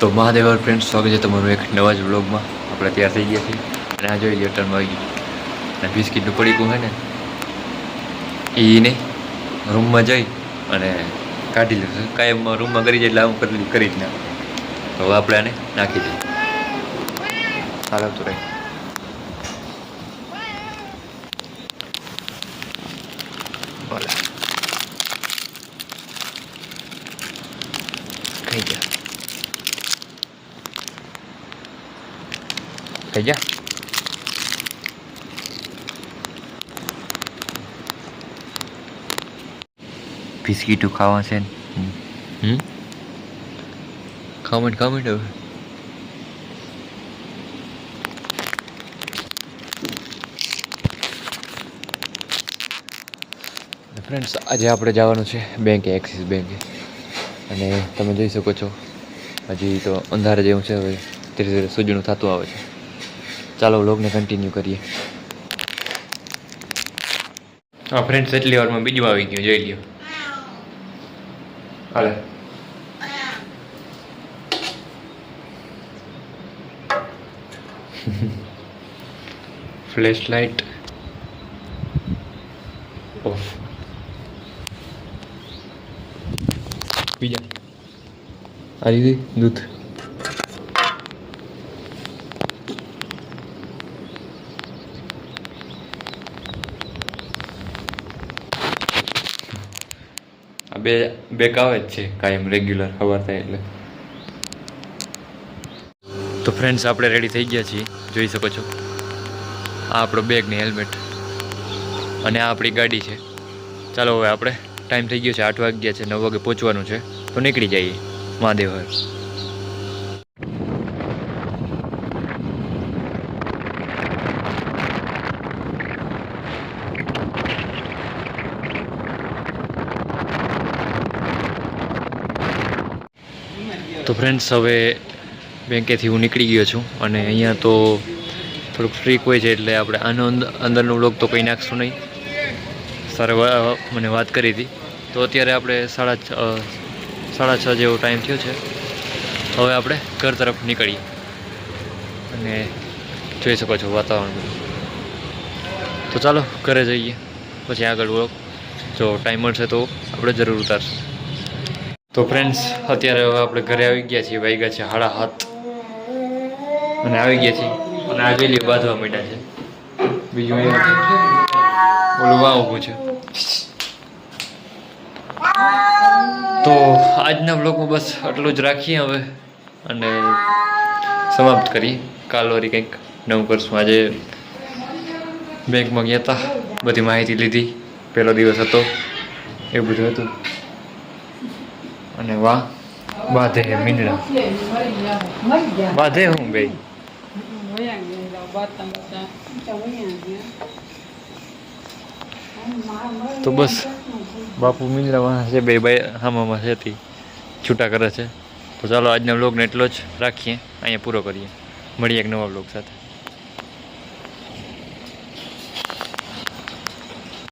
તો મહાદેવર ફ્રેન્ડ સ્વાગત છે તમારું એક નવા જ વ્લોગમાં આપણે તૈયાર થઈ ગયા છીએ. અને આ જોઈ લો ટર્નમાં આવી ગયું. અને બિસ્કીટનું પડીકું હોય ને એને રૂમમાં જઈ અને કાઢી લીધું. કાયમ રૂમમાં કરી જાય એટલે આમ કરી કરી જ ના તો આપણે આને નાખી દઈએ. તો રહી. બોલા થઈ જા. ખાઈ જા બિસ્કીટું ખાવા છે હમ. ખાવ ખાવ હવે ફ્રેન્ડ્સ આજે આપણે જવાનું છે બેંકે એક્સિસ બેંકે અને તમે જોઈ શકો છો હજી તો અંધારે જેવું છે હવે ધીરે ધીરે સૂજણું થતું આવે છે. ચાલો વ્લોગને કન્ટિન્યુ કરીએ હા ફ્રેન્ડ્સ એટલી વારમાં બીજું આવી ગયું જોઈ લ્યો હાલે ફ્લેશ લાઇટ ઓફ બીજા આ લીધી દૂધ બે બેક આવે જ છે કાયમ રેગ્યુલર ખબર થાય એટલે. તો ફ્રેન્ડ્સ આપણે રેડી થઈ ગયા છીએ. જોઈ શકો છો. આ આપણો બેગ ને હેલ્મેટ અને આ આપણી ગાડી છે. ચાલો હવે આપણે ટાઈમ થઈ ગયો છે આઠ વાગ્યા છે, નવ વાગે પહોંચવાનું છે. તો નીકળી જઈએ. મહાદેવ તો ફ્રેન્ડ્સ હવે બેંકેથી હું નીકળી ગયો છું અને અહીંયા તો થોડુંક ફ્રીક હોય છે એટલે આપણે આનો અંદ- અંદરનો વ્લોગ તો કંઈ નાખશું નહીં. સરે મને વાત કરી હતી. તો અત્યારે આપણે સાડા સાડા છ જેવો ટાઈમ થયો છે. હવે આપણે ઘર તરફ નીકળીએ. અને જોઈ શકો છો વાતાવરણ તો ચાલો, ઘરે જઈએ. પછી આગળ વ્લોગ જો ટાઈમ મળશે તો આપણે જરૂર ઉતારશું. તો ફ્રેન્ડ્સ અત્યારે હવે આપણે ઘરે આવી ગયા છીએ વાગ્યા છે હાડા હાથ. અને આવી ગયા છીએ. અને આ જોઈ બાંધવા માંડ્યા છે. બીજું અહીંયા ઓલું વાં ઊભું છે. તો આજના બ્લોગમાં બસ આટલું જ રાખીએ હવે. અને સમાપ્ત કરી કાલ વરી કંઈક નવું કરશું. આજે બેંકમાં ગયા હતા બધી માહિતી લીધી. પહેલો દિવસ હતો. એ બધું હતું. અને વાહ, બાધે હે મીંડળા. બાધે હું બે તો બસ, બાપુ મીંદડામાં છે, બે ભાઈ હામામાં છે તે, છૂટા કરે છે. તો ચાલો આજના બ્લોગને એટલો જ રાખીએ, અહીંયા પૂરો કરીએ. મળીએ એક નવા બ્લોગ સાથે.